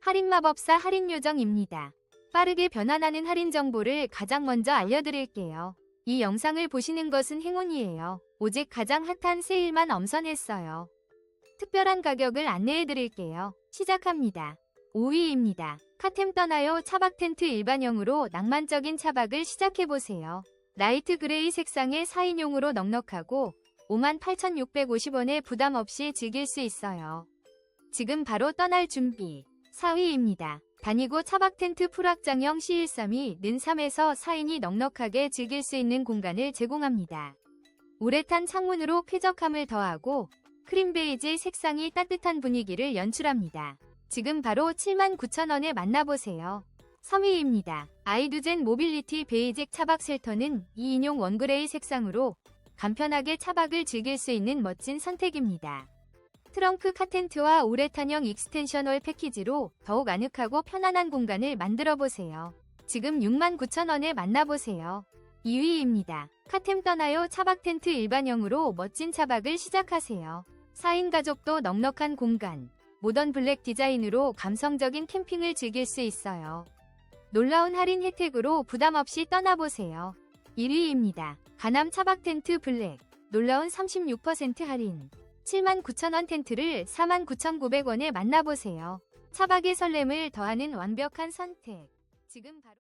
할인마법사 할인요정입니다. 빠르게 변환하는 할인 정보를 가장 먼저 알려드릴게요. 이 영상을 보시는 것은 행운이에요. 오직 가장 핫한 세일만 엄선했어요. 특별한 가격을 안내해드릴게요. 시작합니다. 5위입니다. 카템 떠나요 차박 텐트 일반형으로 낭만적인 차박을 시작해보세요. 라이트 그레이 색상의 4인용으로 넉넉하고 58,650원에 부담 없이 즐길 수 있어요. 지금 바로 떠날 준비. 4위입니다. 다니고 차박 텐트 풀확장형 C132 는 3에서 4인이 넉넉하게 즐길 수 있는 공간을 제공합니다. 우레탄 창문으로 쾌적함을 더하고 크림 베이지 색상이 따뜻한 분위기를 연출합니다. 지금 바로 79,000원에 만나보세요. 3위입니다. 아이두젠 모빌리티 베이직 차박 쉘터는 2인용 원그레이 색상으로 간편하게 차박을 즐길 수 있는 멋진 선택입니다. 트렁크 카텐트와 우레탄형 익스텐셔널 패키지로 더욱 아늑하고 편안한 공간을 만들어 보세요. 지금 69,000원에 만나보세요. 2위입니다. 카템 떠나요 차박 텐트 일반형으로 멋진 차박을 시작하세요. 4인 가족도 넉넉한 공간, 모던 블랙 디자인으로 감성적인 캠핑을 즐길 수 있어요. 놀라운 할인 혜택으로 부담 없이 떠나보세요. 1위입니다. 가남 차박 텐트 블랙. 놀라운 36% 할인. 79,000원 텐트를 49,900원에 만나보세요. 차박의 설렘을 더하는 완벽한 선택. 지금 바로